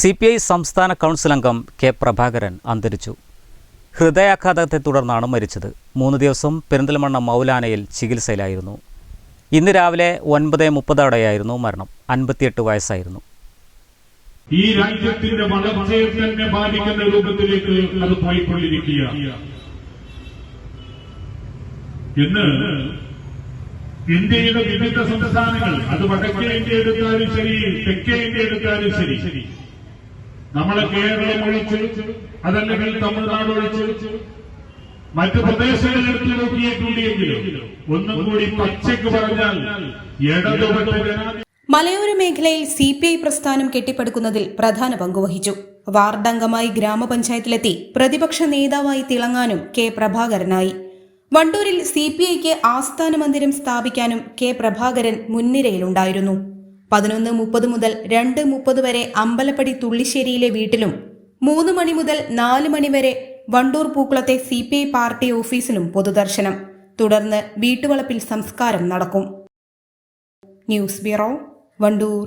C P I സംസ്ഥാന council അംഗം K Prabhakaran അന്തരിച്ചു. ഹൃദയാഘാതത്തെ തുടർന്നാണ് മരിച്ചത്. മൂന്ന് ദിവസം പെരിന്തൽമണ്ണ മൗലാനയിൽ ചികിത്സയിലായിരുന്നു. ഇന്ന് രാവിലെ ഒൻപത് മുപ്പതോടെയായിരുന്നു മരണം. അൻപത്തിയെട്ട് വയസ്സായിരുന്നു. ഈ രാജ്യത്തിന്റെ വളർച്ചയെ തന്നെ ബാധിക്കുന്ന രൂപത്തിലേക്ക് അത് പോയിക്കൊണ്ടിരിക്കുക ഇന്ന് ഇന്ത്യയുടെ വിവിധ സംസ്ഥാനങ്ങൾ അത് വടക്കേ ഇന്ത്യ എടുത്താലും ശരി തെക്കേ ഇന്ത്യ എടുത്താലും ശരി നമ്മളെ കേരളം ഒഴിച്ച് അതല്ലെങ്കിൽ തമിഴ്നാട് ഒഴിച്ച് മറ്റ് പ്രദേശങ്ങൾ എടുത്തു നോക്കിയിട്ടുണ്ടെങ്കിലും ഒന്നും കൂടി പച്ചക്ക് പറഞ്ഞാൽ ജനാധിപത്യ മലയോര മേഖലയിൽ സി പി ഐ പ്രസ്ഥാനം കെട്ടിപ്പടുക്കുന്നതിൽ പ്രധാന പങ്കുവഹിച്ചു വാർഡംഗമായി ഗ്രാമപഞ്ചായത്തിലെത്തി പ്രതിപക്ഷ നേതാവായി തിളങ്ങാനും കെ പ്രഭാകരനായി. വണ്ടൂരിൽ സി പി ഐക്ക് ആസ്ഥാന മന്ദിരം സ്ഥാപിക്കാനും കെ പ്രഭാകരൻ മുൻനിരയിലുണ്ടായിരുന്നു. പതിനൊന്ന് മുപ്പത് മുതൽ രണ്ട് മുപ്പത് വരെ അമ്പലപ്പടി തുള്ളിശ്ശേരിയിലെ വീട്ടിലും മൂന്ന് മണി മുതൽ നാല് മണി വരെ വണ്ടൂർ പൂക്കുളത്തെ സി പി ഐ പാർട്ടി ഓഫീസിലും പൊതുദർശനം. തുടർന്ന് വീട്ടുവളപ്പിൽ സംസ്കാരം നടക്കും. News bureau Wandoor.